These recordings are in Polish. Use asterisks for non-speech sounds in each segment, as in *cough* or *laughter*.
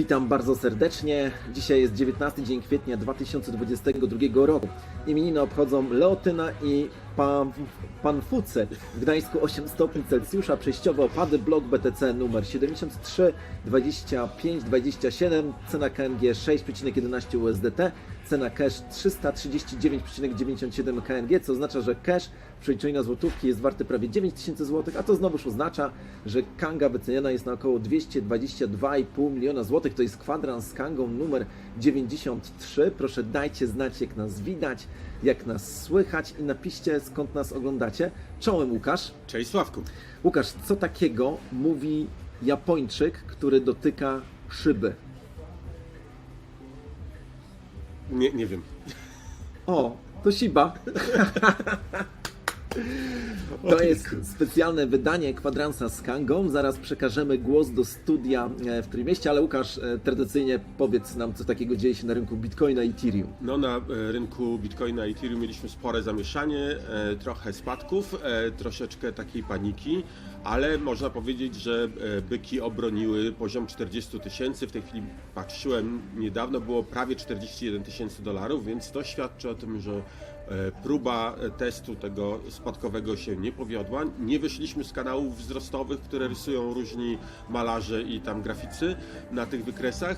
Witam bardzo serdecznie. Dzisiaj jest 19 dzień kwietnia 2022 roku. Imieniny obchodzą Leotyna i Pan, Pan. W Gdańsku 8 stopni Celsjusza, przejściowe opady, blok BTC numer 73 25 27, cena KNG 6,11 USDT, cena cash 339,97 KNG, co oznacza, że cash w przeliczeniu na złotówki jest warty prawie 9000 zł, a to znowuż oznacza, że Kanga wyceniana jest na około 222,5 miliona złotych. To jest kwadrans z Kangą numer 93. Proszę dajcie znać, jak nas widać, jak nas słychać i napiszcie, skąd nas oglądacie. Czołem Łukasz. Cześć Sławku. Łukasz, co takiego mówi Japończyk, który dotyka szyby? Nie, nie wiem. O, to Shiba. To jest specjalne wydanie kwadransa z Kangą. Zaraz przekażemy głos do studia e, w Trójmieście, ale Łukasz, e, tradycyjnie powiedz nam, co takiego dzieje się na rynku Bitcoina i Ethereum. No na e, rynku Bitcoina i Ethereum mieliśmy spore zamieszanie, trochę spadków, troszeczkę takiej paniki, ale można powiedzieć, że e, byki obroniły poziom 40 tysięcy. W tej chwili patrzyłem niedawno, było prawie 41 tysięcy dolarów, więc to świadczy o tym, że e, próba e, testu tego spadkowego się nie powiodła. Nie wyszliśmy z kanałów wzrostowych, które rysują różni malarze i tam graficy na tych wykresach.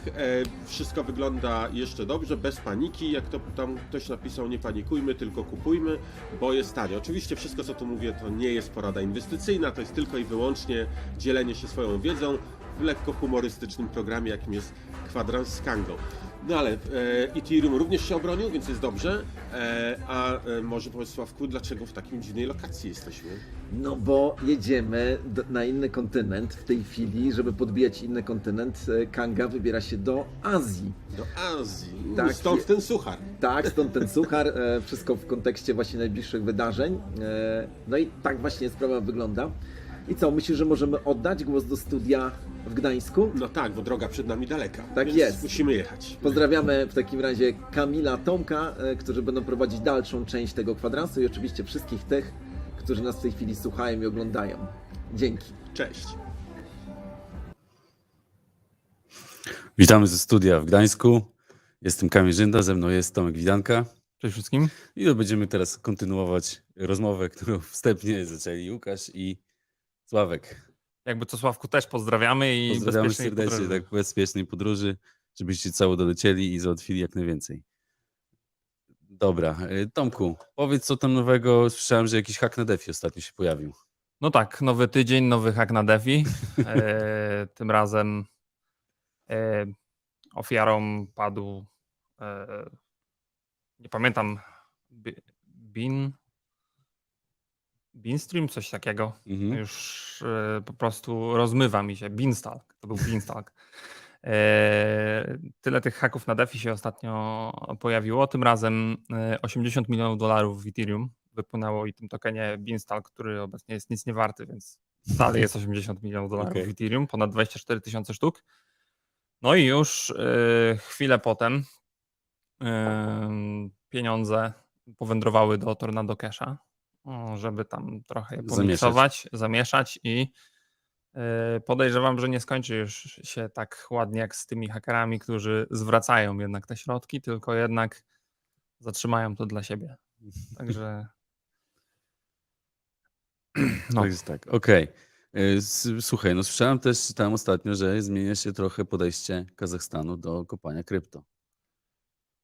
Wszystko wygląda jeszcze dobrze, bez paniki. Jak to tam ktoś napisał, nie panikujmy, tylko kupujmy, bo jest tanie. Oczywiście wszystko, co tu mówię, to nie jest porada inwestycyjna, to jest tylko i wyłącznie dzielenie się swoją wiedzą w lekko humorystycznym programie, jakim jest kwadrans z Kangą. No ale e, Ethereum również się obronił, więc jest dobrze. E, a e, może powiedz Sławku, dlaczego w takim dziwnej lokacji jesteśmy? No bo jedziemy do, na inny kontynent w tej chwili, żeby podbijać inny kontynent. e, Kanga wybiera się do Azji. Do Azji. Tak, Stąd ten suchar. Tak, stąd ten suchar, e, wszystko w kontekście właśnie najbliższych wydarzeń. E, No i tak właśnie sprawa wygląda. I co, myślisz, że możemy oddać głos do studia w Gdańsku? No tak, bo droga przed nami daleka. Tak więc jest. Musimy jechać. Pozdrawiamy w takim razie Kamila, Tomka, e, którzy będą prowadzić dalszą część tego kwadransu i oczywiście wszystkich tych, którzy nas w tej chwili słuchają i oglądają. Dzięki. Cześć. Witamy ze studia w Gdańsku. Jestem Kamil Żynda, ze mną jest Tomek Widanka. Cześć wszystkim. I będziemy teraz kontynuować rozmowę, którą wstępnie zaczęli Łukasz i Sławek. Jakby to Sławku też pozdrawiamy i Pozdrawiamy bezpiecznej serdecznie, podróży. tak bezpiecznej podróży, żebyście cało dolecieli i załatwili jak najwięcej. Dobra, y, Tomku, powiedz co tam nowego. Słyszałem, że jakiś hak na defi ostatnio się pojawił. No tak, nowy tydzień, nowy hak na DeFi. *laughs* E, tym razem e, ofiarą padł e, nie pamiętam Bi- Bin Binstream, coś takiego. Mhm. Już e, po prostu rozmywa mi się. Beanstalk, to był Beanstalk. E, tyle tych haków na DeFi się ostatnio pojawiło. Tym razem e, 80 milionów dolarów w Ethereum wypłynęło i tym tokenie Beanstalk, który obecnie jest nic nie warty, więc dalej jest 80 milionów dolarów Okej. w Ethereum, ponad 24 tysiące sztuk. No i już e, chwilę potem e, pieniądze powędrowały do Tornado Casha, żeby tam trochę je Zamieszać. pomiksować, zamieszać i e, podejrzewam, że nie skończy już się tak ładnie jak z tymi hakerami, którzy zwracają jednak te środki, tylko jednak zatrzymają to dla siebie. *laughs* Także no. Tak jest tak, okej. Y, s- Słuchaj, no słyszałem też, czytałem ostatnio, że zmienia się trochę podejście Kazachstanu do kopania krypto.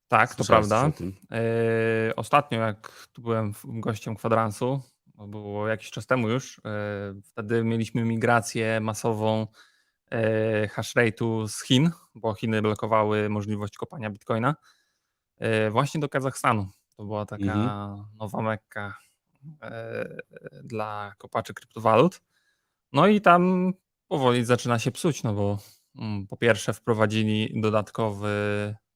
Tak, to Słyszałeś prawda. E, Ostatnio, jak tu byłem gościem kwadransu, było jakiś czas temu już, e, wtedy mieliśmy migrację masową e, hash rate'u z Chin, bo Chiny blokowały możliwość kopania bitcoina, e, właśnie do Kazachstanu. To była taka Mhm. nowa mekka e, dla kopaczy kryptowalut. No i tam powoli zaczyna się psuć, no bo mm, po pierwsze wprowadzili dodatkowy e,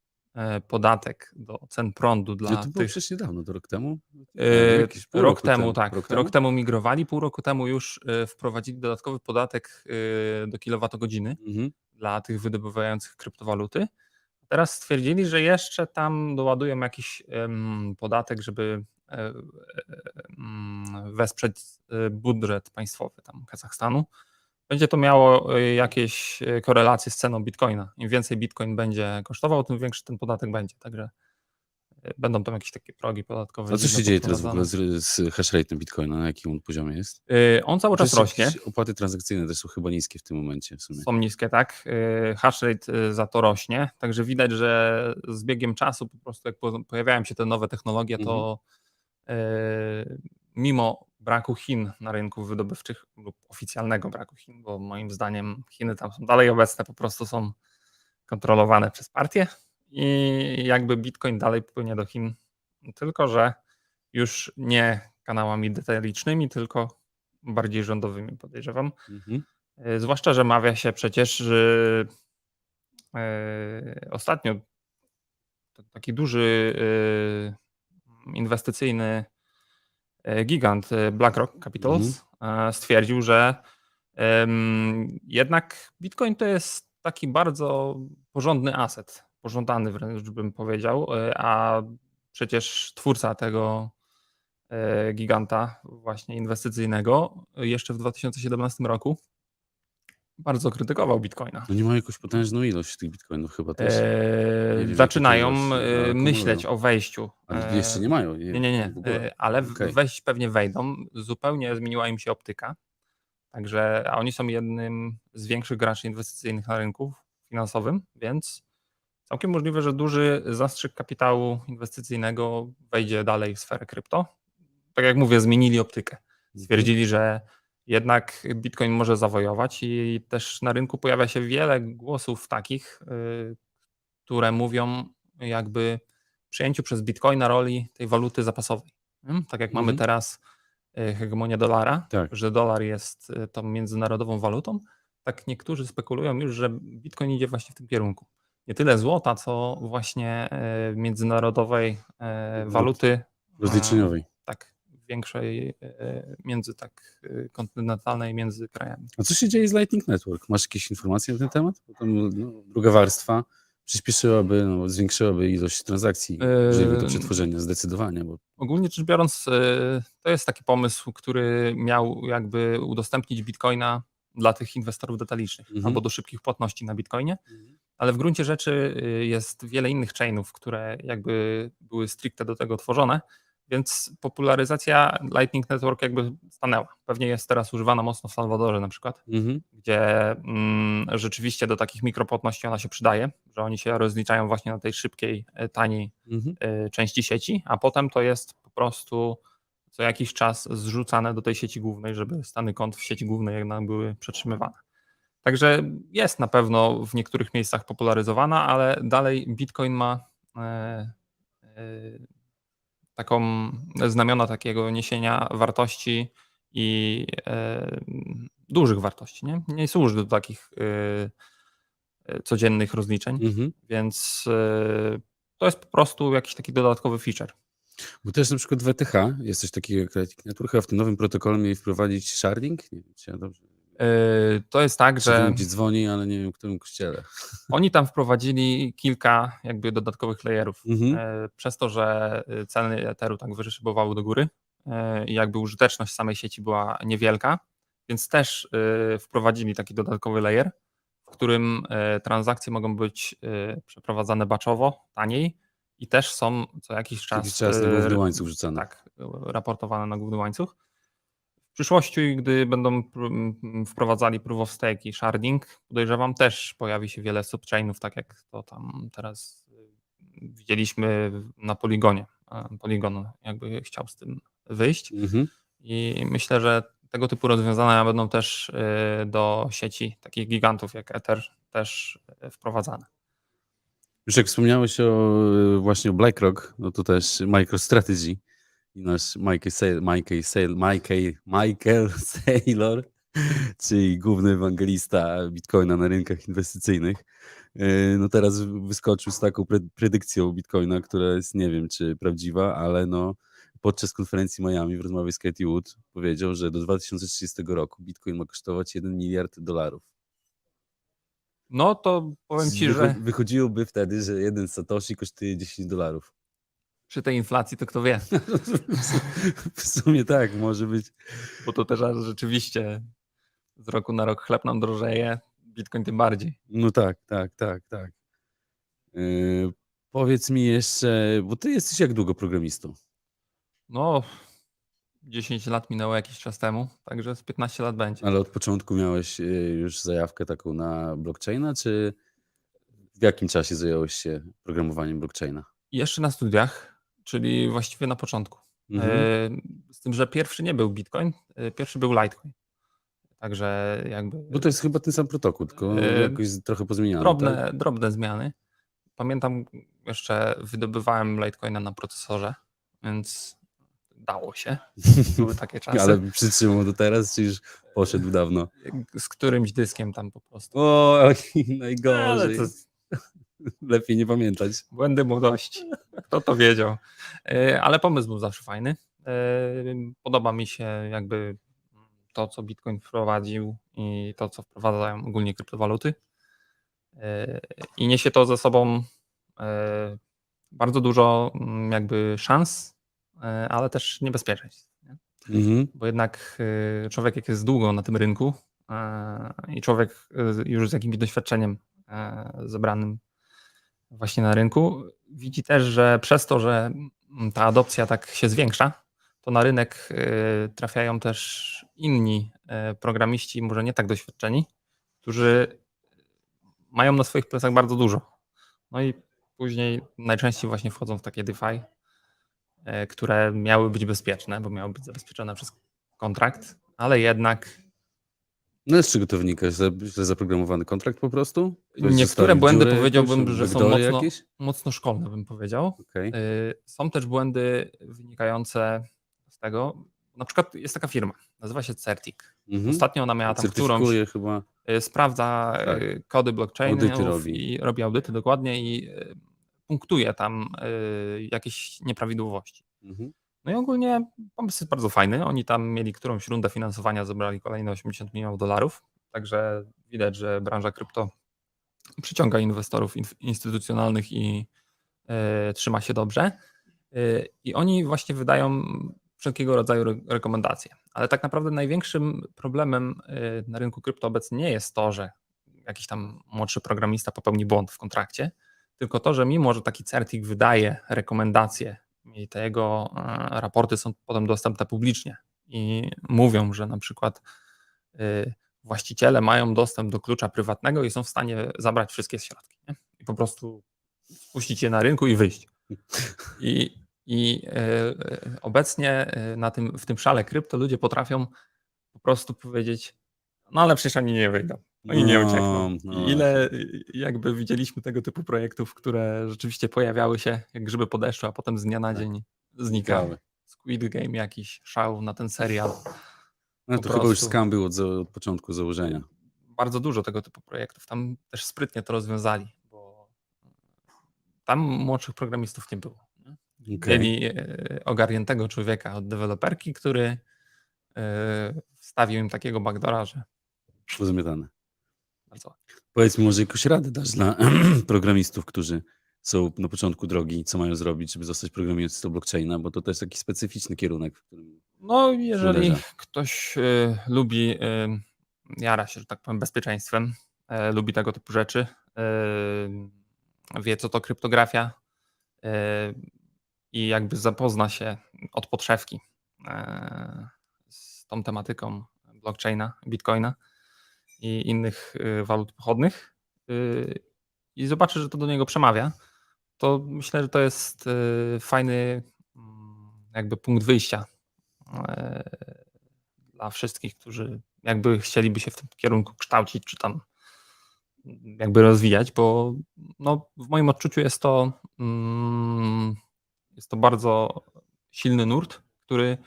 podatek do cen prądu Gdzie dla to było tych. przecież niedawno, to rok temu? E, pół rok roku temu, tak. Rok Rok temu? temu migrowali, pół roku temu już e, wprowadzili dodatkowy podatek e, do kilowatogodziny Mhm. dla tych wydobywających kryptowaluty. Teraz stwierdzili, że jeszcze tam doładują jakiś podatek, żeby e, e, wesprzeć e, budżet państwowy tam Kazachstanu. Będzie to miało y, jakieś y, korelacje z ceną bitcoina. Im więcej bitcoin będzie kosztował, tym większy ten podatek będzie. Także y, będą tam jakieś takie progi podatkowe. A co się dzieje teraz w ogóle z, z hashrate'em Bitcoina? Na jakim on poziomie jest? Y, On cały czas rośnie. Opłaty transakcyjne też są chyba niskie w tym momencie w sumie. Są niskie, tak. Y, Hash rate za to rośnie, także widać, że z biegiem czasu po prostu jak po- pojawiają się te nowe technologie, to y, mimo braku Chin na rynku wydobywczych lub oficjalnego braku Chin, bo moim zdaniem Chiny tam są dalej obecne, po prostu są kontrolowane przez partię i jakby Bitcoin dalej płynie do Chin, tylko że już nie kanałami detalicznymi, tylko bardziej rządowymi podejrzewam. Mhm. E, Zwłaszcza, że mawia się przecież, że e, ostatnio taki duży e, inwestycyjny gigant e, BlackRock Capitals e, stwierdził, że em, jednak Bitcoin to jest taki bardzo porządny aset, pożądany wręcz bym powiedział, e, a przecież twórca tego e, giganta właśnie inwestycyjnego e, jeszcze w 2017 roku bardzo krytykował Bitcoina. No nie mają jakąś potężną ilość tych bitcoinów chyba też. E, wiem, jak zaczynają jest, e, myśleć o wejściu. Ale e, jeszcze nie mają. Nie, nie, nie. w ogóle. e, Ale Okej. wejść pewnie wejdą. Zupełnie zmieniła im się optyka. Także, a oni są jednym z większych graczy inwestycyjnych na rynku finansowym, więc całkiem możliwe, że duży zastrzyk kapitału inwestycyjnego wejdzie dalej w sferę krypto. Tak jak mówię, zmienili optykę. Stwierdzili, że jednak Bitcoin może zawojować i też na rynku pojawia się wiele głosów takich, y, które mówią jakby przyjęciu przez Bitcoina roli tej waluty zapasowej. Mm, Tak jak mamy Mhm. teraz y, hegemonię dolara, Tak. że dolar jest y, tą międzynarodową walutą, tak niektórzy spekulują już, że Bitcoin idzie właśnie w tym kierunku. Nie tyle złota, co właśnie międzynarodowej waluty. Rozliczeniowej. Tak, większej e, między tak e, kontynentalnej między krajami. A co się dzieje z Lightning Network? Masz jakieś informacje na ten temat? No, druga warstwa przyspieszyłaby, no, zwiększyłaby ilość transakcji, jeżeli to Ym. przetworzenie zdecydowanie, bo Ogólnie rzecz biorąc, e, to jest taki pomysł, który miał jakby udostępnić Bitcoina dla tych inwestorów detalicznych Mhm. albo do szybkich płatności na Bitcoinie, ale w gruncie rzeczy e, jest wiele innych chainów, które jakby były stricte do tego tworzone, więc popularyzacja Lightning Network jakby stanęła. Pewnie jest teraz używana mocno w Salwadorze na przykład. mhm. gdzie mm, rzeczywiście do takich mikropłatności ona się przydaje, że oni się rozliczają właśnie na tej szybkiej, e, taniej Mhm. e, części sieci, a potem to jest po prostu co jakiś czas zrzucane do tej sieci głównej, żeby stany kont w sieci głównej jednak były przetrzymywane. Także jest na pewno w niektórych miejscach popularyzowana, ale dalej Bitcoin ma e, taką znamiona takiego niesienia wartości i e, dużych wartości. Nie, nie służy do takich e, e, codziennych rozliczeń, Mhm. więc to jest po prostu jakiś taki dodatkowy feature. Bo też na przykład w ETH jest coś takiego jak Lightning Network, w tym nowym protokole mieli wprowadzić sharding? Nie wiem, czy ja dobrze... E, To jest tak, Że... gdzie dzwoni, ale nie wiem, w którym kościele. *laughs* oni tam wprowadzili kilka jakby dodatkowych layerów. Mhm. E, Przez to, że e, ceny Etheru tak wyszybowały do góry i jakby użyteczność samej sieci była niewielka, więc też wprowadzili taki dodatkowy layer, w którym transakcje mogą być przeprowadzane batchowo, taniej i też są co jakiś czas, Jakiś czas na główny łańcuch wrzucany. tak, raportowane na główny łańcuch. W przyszłości, gdy będą wprowadzali proof of stake i sharding, podejrzewam też pojawi się wiele subchainów, tak jak to tam teraz y, widzieliśmy na Poligonie. Polygon jakby chciał z tym wyjść Mhm. i myślę, że tego typu rozwiązania będą też y, do sieci takich gigantów jak Ether też y, wprowadzane. Już jak wspomniałeś o właśnie o BlackRock, no to też MicroStrategy i nasz Michael, Sail, Michael, Sail, Michael, Michael *laughs* Saylor, czyli główny ewangelista Bitcoina na rynkach inwestycyjnych, yy, no teraz wyskoczył z taką pre- predykcją Bitcoina, która jest nie wiem czy prawdziwa, ale no podczas konferencji Miami w rozmowie z Katie Wood powiedział, że do 2030 roku Bitcoin ma kosztować 1 miliard dolarów. No to powiem Ci, że Wychodziłoby wtedy, że jeden Satoshi kosztuje 10 dolarów. Przy tej inflacji to kto wie, *laughs* W sumie tak, może być. bo to też rzeczywiście z roku na rok chleb nam drożeje, Bitcoin tym bardziej. No tak, tak, tak, tak. Yy, powiedz mi jeszcze, bo ty jesteś jak długo programistą? No, 10 lat minęło jakiś czas temu, także z 15 lat będzie. Ale od początku miałeś yy, już zajawkę taką na blockchaina, czy w jakim czasie zająłeś się programowaniem blockchaina? Jeszcze na studiach, czyli właściwie na początku. Mhm. E, Z tym, że pierwszy nie był Bitcoin, e, pierwszy był Litecoin. Także jakby Bo to jest chyba ten sam protokół, tylko Yy, jakoś trochę pozmieniany. drobne, Tak? drobne zmiany. Pamiętam, jeszcze wydobywałem Litecoina na procesorze, więc dało się. *laughs* Były takie czasy. Ale przytrzymał do teraz, czy już poszedł dawno? Z którymś dyskiem tam po prostu. O, *laughs* najgorzej. to *laughs* Lepiej nie pamiętać. błędy młodości. Kto to wiedział? E, Ale pomysł był zawsze fajny. E, Podoba mi się jakby to, co Bitcoin wprowadził i to, co wprowadzają ogólnie kryptowaluty. E, I niesie to ze sobą bardzo dużo mm, jakby szans, ale też niebezpieczeństw. Nie? Mhm. Bo jednak człowiek, jak jest długo na tym rynku i człowiek już z jakimś doświadczeniem zebranym właśnie na rynku, widzi też, że przez to, że ta adopcja tak się zwiększa, to na rynek e, trafiają też inni e, programiści, może nie tak doświadczeni, którzy mają na swoich plecach bardzo dużo. No i później najczęściej właśnie wchodzą w takie DeFi, e, które miały być bezpieczne, bo miały być zabezpieczone przez kontrakt, ale jednak No z czego to wynika? Źle, źle zaprogramowany kontrakt po prostu? Ktoś Niektóre błędy dziurę powiedziałbym, że są mocno- jakieś? mocno szkolne, bym powiedział. Okej. Y, Są też błędy wynikające z tego, na przykład jest taka firma, nazywa się Certic. Mhm. Ostatnio ona miała tam którąś, chyba. y, sprawdza Tak. y, kody blockchainów Audyty robi. i robi audyty dokładnie i y, punktuje tam jakieś nieprawidłowości. Mhm. No i ogólnie pomysł jest bardzo fajny. Oni tam mieli którąś rundę finansowania, zebrali kolejne 80 milionów dolarów. Także widać, że branża krypto przyciąga inwestorów instytucjonalnych i e, trzyma się dobrze. E, I oni właśnie wydają wszelkiego rodzaju re- rekomendacje. Ale tak naprawdę największym problemem e, na rynku krypto obecnie nie jest to, że jakiś tam młodszy programista popełni błąd w kontrakcie, tylko to, że mimo, że taki certik wydaje rekomendacje i te jego e, raporty są potem dostępne publicznie i mówią, że na przykład y, właściciele mają dostęp do klucza prywatnego i są w stanie zabrać wszystkie środki. Nie? I po prostu puścić je na rynku i wyjść. I, i e, e, obecnie na tym, w tym szale krypto ludzie potrafią po prostu powiedzieć, no ale przecież oni nie wyjdą. Oni nie No, uciekną. no ile jakby widzieliśmy tego typu projektów, które rzeczywiście pojawiały się jak grzyby po deszczu, a potem z dnia na Tak. dzień znikały. Squid Game jakiś szał na ten serial. No Po to chyba już skam był od, od początku założenia. Bardzo dużo tego typu projektów. Tam też sprytnie to rozwiązali, bo tam młodszych programistów nie było. nie? Okej. Mieli e, ogarniętego człowieka od deweloperki, który e, wstawił im takiego backdora, że Pozamiatane. Bardzo ładnie. Powiedz mi może jakąś radę dasz dla *clears throat* programistów, którzy są na początku drogi, co mają zrobić, żeby zostać programistą blockchaina, bo to też taki specyficzny kierunek, w którym No, jeżeli uderza. ktoś y, lubi, y, jara się, że tak powiem, bezpieczeństwem, y, lubi tego typu rzeczy, y, wie co to kryptografia y, i jakby zapozna się od podszewki y, z tą tematyką blockchaina, bitcoina i innych y, walut pochodnych y, i zobaczy, że to do niego przemawia, to myślę, że to jest y, fajny mm, jakby punkt wyjścia dla wszystkich, którzy jakby chcieliby się w tym kierunku kształcić, czy tam jakby rozwijać, bo no, w moim odczuciu jest to, mm, jest to bardzo silny nurt, który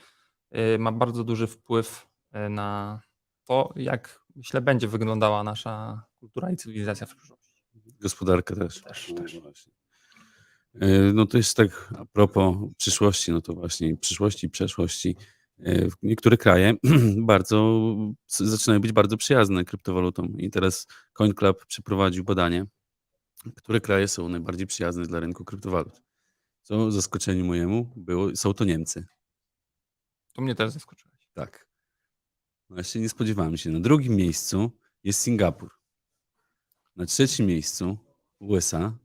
ma bardzo duży wpływ na to, jak myślę będzie wyglądała nasza kultura i cywilizacja w przyszłości. gospodarka też. Też, No też. właśnie. E, No to jest tak a propos przyszłości, no to właśnie przyszłości i przeszłości. E, Niektóre kraje *clears throat* bardzo zaczynają być bardzo przyjazne kryptowalutom i teraz CoinClub przeprowadził badanie, które kraje są najbardziej przyjazne dla rynku kryptowalut. Co zaskoczeniu mojemu było, są to Niemcy. To mnie też zaskoczyłeś. Tak. Właśnie nie spodziewałem się. Na drugim miejscu jest Singapur. Na trzecim miejscu USA.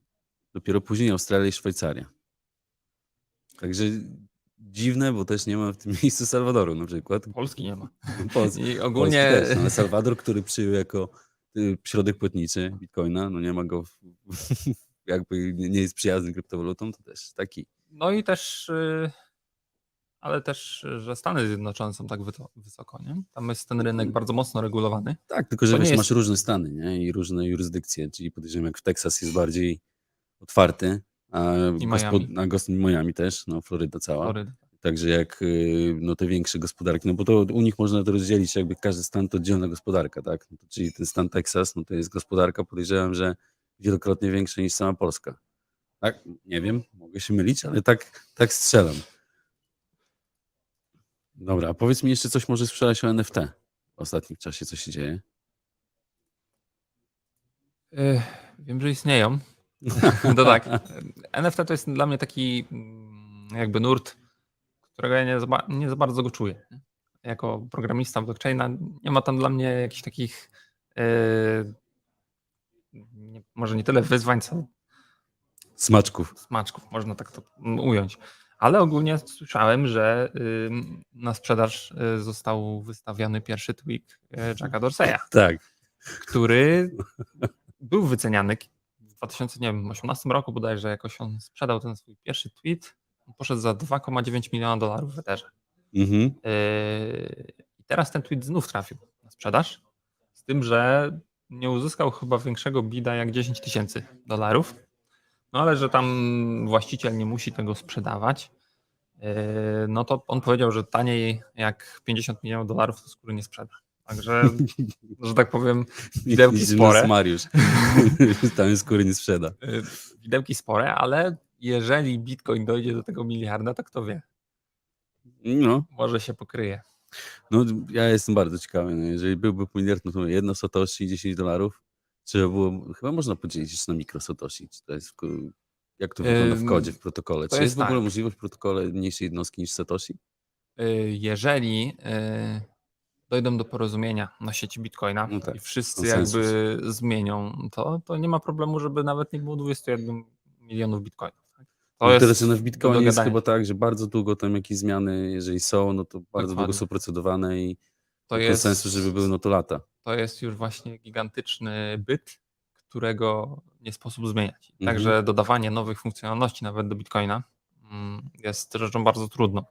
Dopiero później Australia i Szwajcaria. Także dziwne, bo też nie ma w tym *laughs* miejscu Salwadoru na przykład. Polski nie ma. Polski, I Polski ogólnie też, no, Salwador, który przyjął jako y, środek płatniczy Bitcoina, no nie ma go, w, jakby nie jest przyjazny kryptowalutą, to też taki. No i też, y, ale też, że Stany Zjednoczone są tak wysoko, nie? Tam jest ten rynek bardzo mocno regulowany. Tak, tylko że wiesz, jest- masz różne stany nie? i różne jurysdykcje, czyli podejrzewam jak w Teksas jest bardziej otwarty, a, I gospod- Miami. a Miami też, no Floryda cała. Floryda. Także jak y, no, te większe gospodarki, no bo to u nich można to rozdzielić, jakby każdy stan to oddzielna gospodarka, tak? No to, czyli ten stan Teksas, no to jest gospodarka, podejrzewam, że wielokrotnie większa niż sama Polska. Tak? Nie wiem, mogę się mylić, ale tak, tak strzelam. Dobra, a powiedz mi jeszcze coś może sprzedać o NFT w ostatnim czasie, co się dzieje? Wiem, że istnieją. *laughs* To tak. NFT to jest dla mnie taki mm, jakby nurt, którego ja nie za, nie za bardzo go czuję. Jako programista blockchaina nie ma tam dla mnie jakichś takich y, nie, może nie tyle wyzwań, co Smaczków. smaczków, można tak to ująć. Ale ogólnie słyszałem, że na sprzedaż y, został wystawiony pierwszy tweet y, Jacka Dorseya, *laughs* Tak. który był wyceniany w 2018 roku bodajże jakoś on sprzedał ten swój pierwszy tweet, poszedł za 2,9 miliona dolarów w Etherze. Mhm. Yy, I teraz ten tweet znów trafił na sprzedaż, z tym, że nie uzyskał chyba większego bida jak 10 tysięcy dolarów, no ale że tam właściciel nie musi tego sprzedawać, yy, no to on powiedział, że taniej jak 50 milionów dolarów to skóry nie sprzeda. Także, *laughs* że tak powiem, widełki spore. Mariusz. *laughs* Tam skóry nie sprzeda. Yy, Widełki spore, ale jeżeli Bitcoin dojdzie do tego miliarda, to kto wie, No, może się pokryje. No, ja jestem bardzo ciekawy. No, jeżeli byłby miliard, no to jedno Satoshi 10 dolarów. Trzeba było, chyba można podzielić jeszcze na mikro Satoshi. Czy to jest, w, jak to wygląda w kodzie, w protokole? to Czy jest jest w ogóle tak. możliwość w protokole mniejszej jednostki niż Satoshi? Y, jeżeli y, dojdą do porozumienia na sieci Bitcoina No tak, i wszyscy konsensus. jakby zmienią to, to nie ma problemu, żeby nawet nie było 21 milionów Bitcoinów. tak? To no, jest teraz w Bitcoinie jest dogadania. chyba tak, że bardzo długo tam jakieś zmiany, jeżeli są, no to bardzo długo Dokładnie. są procedowane i to konsensus, jest, żeby były, no to lata. To jest już właśnie gigantyczny byt, którego nie sposób zmieniać. Mhm. Także dodawanie nowych funkcjonalności nawet do Bitcoina mm, jest rzeczą bardzo trudną,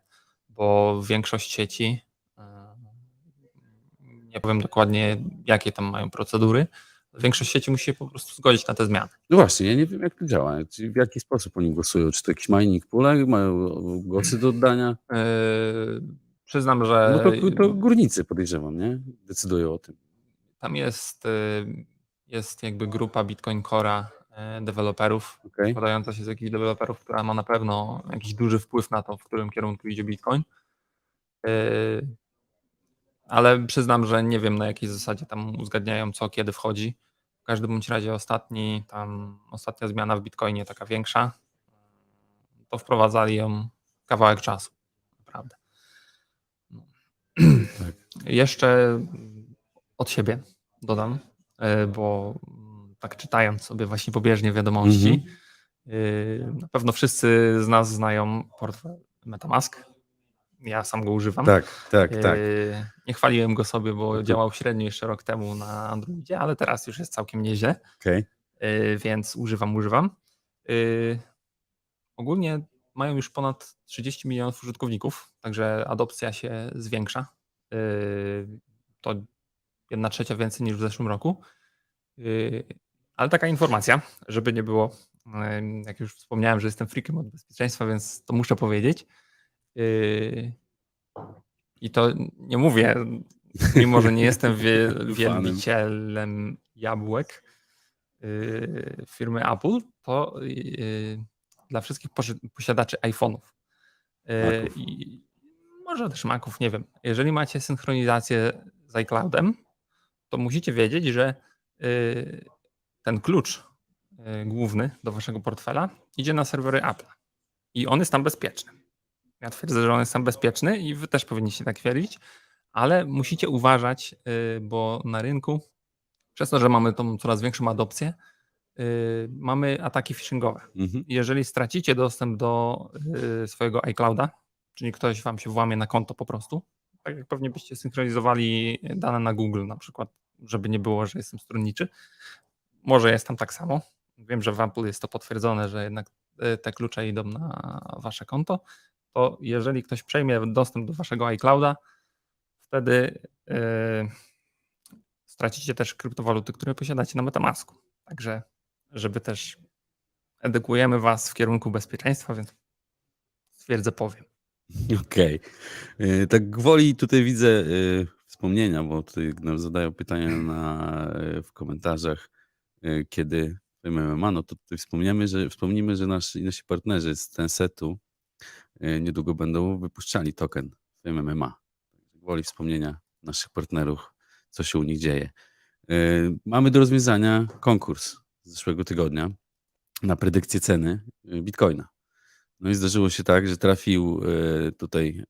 bo większość sieci, y, nie powiem dokładnie jakie tam mają procedury, większość sieci musi się po prostu zgodzić na te zmiany. No właśnie, ja nie wiem jak to działa. W jaki sposób oni głosują? Czy to jakiś mining pool, mają głosy do oddania? Yy, przyznam, że No to, to górnicy podejrzewam, nie? Decydują o tym. Tam jest, yy, jest jakby grupa Bitcoin Core'a yy, deweloperów, Okej. składająca się z jakichś deweloperów, która ma na pewno jakiś duży wpływ na to, w którym kierunku idzie Bitcoin. Yy, ale przyznam, że nie wiem na jakiej zasadzie tam uzgadniają co, kiedy wchodzi. W każdym bądź razie ostatni, tam, ostatnia zmiana w Bitcoinie, taka większa, to wprowadzali ją kawałek czasu. Naprawdę. No. Jeszcze od siebie dodam, yy, bo mm, tak czytając sobie właśnie pobieżnie wiadomości, Mhm. yy, na pewno wszyscy z nas znają portfel MetaMask. Ja sam go używam. Tak, tak, tak. Yy, Nie chwaliłem go sobie, bo działał średnio jeszcze rok temu na Androidzie, ale teraz już jest całkiem nieźle, Okej. yy, więc używam, używam. Ogólnie mają już ponad 30 milionów użytkowników, także adopcja się zwiększa. To jedna trzecia więcej niż w zeszłym roku. Yy, Ale taka informacja, żeby nie było, yy, jak już wspomniałem, że jestem freakiem od bezpieczeństwa, więc to muszę powiedzieć. Yy, I to nie mówię, mimo że nie jestem wie, *laughs* wielbicielem jabłek firmy Apple, to dla wszystkich posi- posiadaczy iPhone'ów i może też Maców, nie wiem. Jeżeli macie synchronizację z iCloudem, to musicie wiedzieć, że yy, ten klucz yy, główny do waszego portfela idzie na serwery Apple i on jest tam bezpieczny. Ja twierdzę, że on jest tam bezpieczny i wy też powinniście tak twierdzić, ale musicie uważać, y, bo na rynku, przez to, że mamy tą coraz większą adopcję, y, mamy ataki phishingowe. Mhm. Jeżeli stracicie dostęp do y, swojego iClouda, czyli ktoś wam się włamie na konto po prostu, tak jak pewnie byście synchronizowali dane na Google na przykład, żeby nie było, że jestem stronniczy, może jest tam tak samo. Wiem, że w Apple jest to potwierdzone, że jednak y, te klucze idą na wasze konto. To jeżeli ktoś przejmie dostęp do waszego iClouda, wtedy y, stracicie też kryptowaluty, które posiadacie na Metamasku. Także, żeby też edukujemy was w kierunku bezpieczeństwa, więc stwierdzę, powiem. Okej. Y, Tak gwoli tutaj widzę y, wspomnienia, bo tutaj nam zadają pytania na, y, w komentarzach, y, kiedy MMA, no to tutaj wspomniemy, że, wspomnimy, że nasi, nasi partnerzy z Tensetu y, niedługo będą wypuszczali token MMA. Gwoli wspomnienia naszych partnerów, co się u nich dzieje. Mamy do rozwiązania konkurs z zeszłego tygodnia na predykcję ceny Bitcoina. No i zdarzyło się tak, że trafił e, tutaj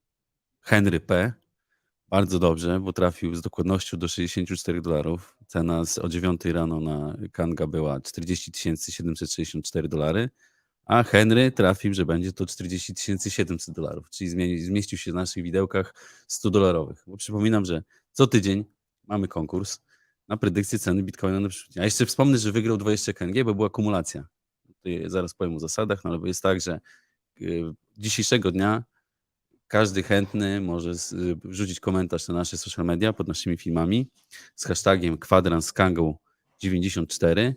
Henry P. Bardzo dobrze, bo trafił z dokładnością do 64 dolarów. Cena z, o 9 rano na Kanga była 40 764 dolary, a Henry trafił, że będzie to 40 700 dolarów, czyli zmieni, zmieścił się w naszych widełkach 100 dolarowych. Bo przypominam, że co tydzień mamy konkurs na predykcję ceny Bitcoina na przyszły dzień. A jeszcze wspomnę, że wygrał 20 KNG, bo była kumulacja. Tutaj zaraz powiem o zasadach, no ale jest tak, że dzisiejszego dnia każdy chętny może y, wrzucić komentarz na nasze social media pod naszymi filmami z hashtagiem kwadrans z Kangą 94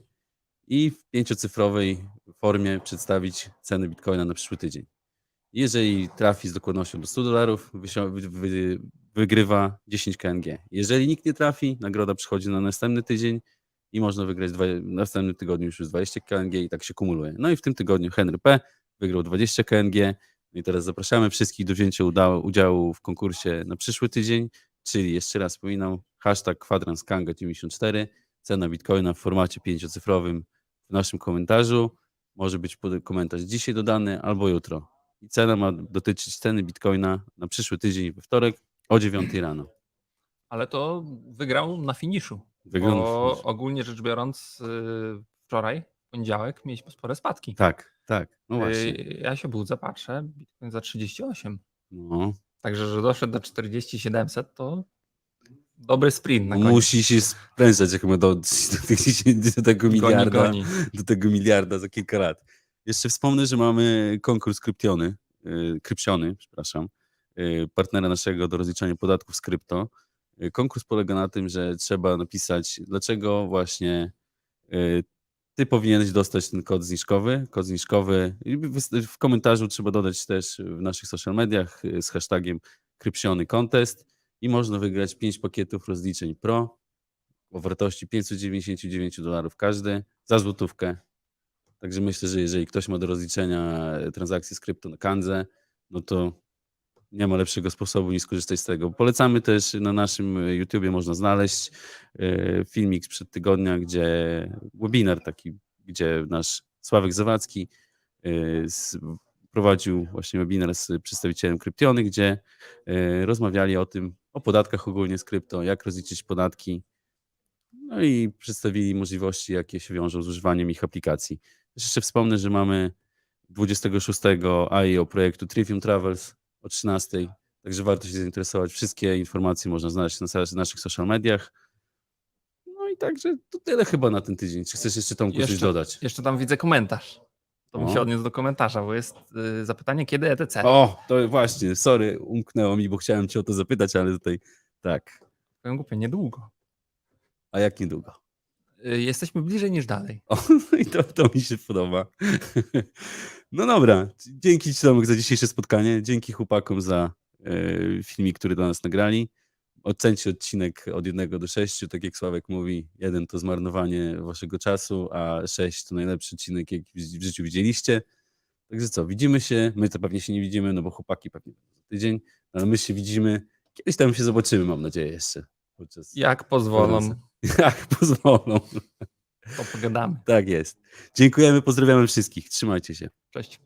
i w pięciocyfrowej formie przedstawić ceny Bitcoina na przyszły tydzień. Jeżeli trafi z dokładnością do 100 dolarów, wygrywa 10 KNG. Jeżeli nikt nie trafi, nagroda przychodzi na następny tydzień i można wygrać w następnym tygodniu już 20 KNG i tak się kumuluje. No i w tym tygodniu Henry P. wygrał 20 KNG. No i teraz zapraszamy wszystkich do wzięcia udziału w konkursie na przyszły tydzień, czyli jeszcze raz wspominam, hashtag kwadrans Kanga 94, cena Bitcoina w formacie pięciocyfrowym w naszym komentarzu. Może być komentarz dzisiaj dodany albo jutro. I cena ma dotyczyć ceny Bitcoina na przyszły tydzień we wtorek o 9 rano. Ale to wygrał na finiszu. Wygląda Bo ogólnie rzecz biorąc, y, wczoraj, poniedziałek, mieliśmy spore spadki. Tak, tak. No właśnie. Y, Ja się budzę, patrzę, Bitcoin za 38. No. Także, że doszedł do 4700, to dobry sprint na. Musi się sprężać, jak ma do, do, tych- do tego Goni, miliarda. goni. do tego miliarda za kilka lat. Jeszcze wspomnę, że mamy konkurs kryptiony, yy, krypsiony, przepraszam, yy, partnera naszego do rozliczania podatków z krypto. Yy, Konkurs polega na tym, że trzeba napisać, dlaczego właśnie yy, ty powinieneś dostać ten kod zniżkowy. Kod zniżkowy w komentarzu trzeba dodać też w naszych social mediach yy, z hashtagiem krypsiony contest i można wygrać 5 pakietów rozliczeń pro o wartości 599 dolarów każdy za złotówkę. Także myślę, że jeżeli ktoś ma do rozliczenia e, transakcje z krypto na Kandze, no to nie ma lepszego sposobu niż skorzystać z tego. Polecamy też na naszym YouTubie można znaleźć e, filmik sprzed tygodnia, gdzie webinar taki, gdzie nasz Sławek Zawadzki e, prowadził właśnie webinar z przedstawicielem Kryptiony, gdzie e, rozmawiali o tym, o podatkach ogólnie z krypto, jak rozliczyć podatki, no i przedstawili możliwości, jakie się wiążą z używaniem ich aplikacji. Jeszcze wspomnę, że mamy 26 AIO projektu Trivium Travels o 13, także warto się zainteresować. Wszystkie informacje można znaleźć na naszych social mediach. No i także to tyle chyba na ten tydzień. Czy chcesz jeszcze Tomku coś Jeszcze- dodać? Jeszcze tam widzę komentarz. To bym się odniósł do komentarza, bo jest y, zapytanie, kiedy ETC? O, to właśnie, sorry, umknęło mi, bo chciałem cię o to zapytać, ale tutaj tak. Powiem głupio, niedługo. A jak niedługo? Y, Jesteśmy bliżej niż dalej. O, *laughs* i to, to mi się podoba. *laughs* No dobra, dzięki Ci Tomek za dzisiejsze spotkanie, dzięki chłopakom za e, filmik, który do nas nagrali. Ocencie odcinek od 1 do 6, tak jak Sławek mówi, jeden to zmarnowanie Waszego czasu, a 6 to najlepszy odcinek, jaki w życiu widzieliście. Także co, widzimy się, my to pewnie się nie widzimy, no bo chłopaki pewnie za tydzień, ale my się widzimy, kiedyś tam się zobaczymy, mam nadzieję jeszcze. Podczas... Jak pozwolą, Jak *laughs* pozwolą. to pogadamy. Tak jest. Dziękujemy, pozdrawiamy wszystkich. Trzymajcie się. Cześć.